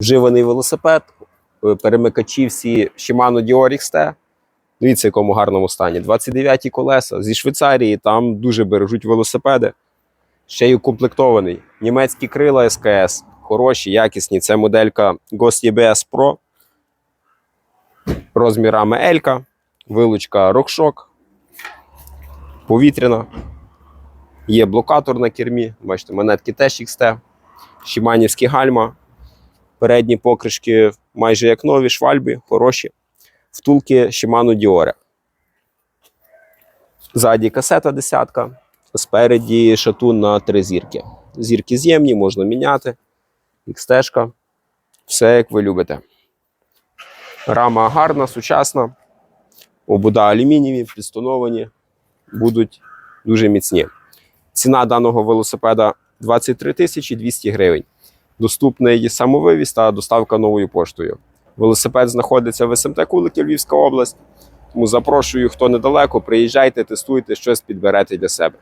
Вживаний велосипед, е, перемикачі всі Shimano Dior XT. Дивіться, в якому гарному стані. 29 колеса зі Швейцарії, там дуже бережуть велосипеди. Ще й укомплектований. Німецькі крила СКС, хороші, якісні. Це моделька Ghost EBS Pro. Розмірами L, вилучка RockShox, повітряна. Є блокатор на кермі. Бачите, монетки теж XT. Шіманівські гальма. Передні покришки майже як нові, швальбі, хороші. Втулки Shimano Diore. Ззаді касета десятка. Спереді шатун на три зірки. Зірки з'ємні, можна міняти. XT. Все як ви любите. Рама гарна, сучасна. Обуда алюмінієві, підстоновані, будуть дуже міцні. Ціна даного велосипеда 23 тисячі 200 гривень. Доступний самовивіз та доставка новою поштою. Велосипед знаходиться в СМТ Кулики Львівська область. Тому запрошую, хто недалеко, приїжджайте, тестуйте, щось підберете для себе.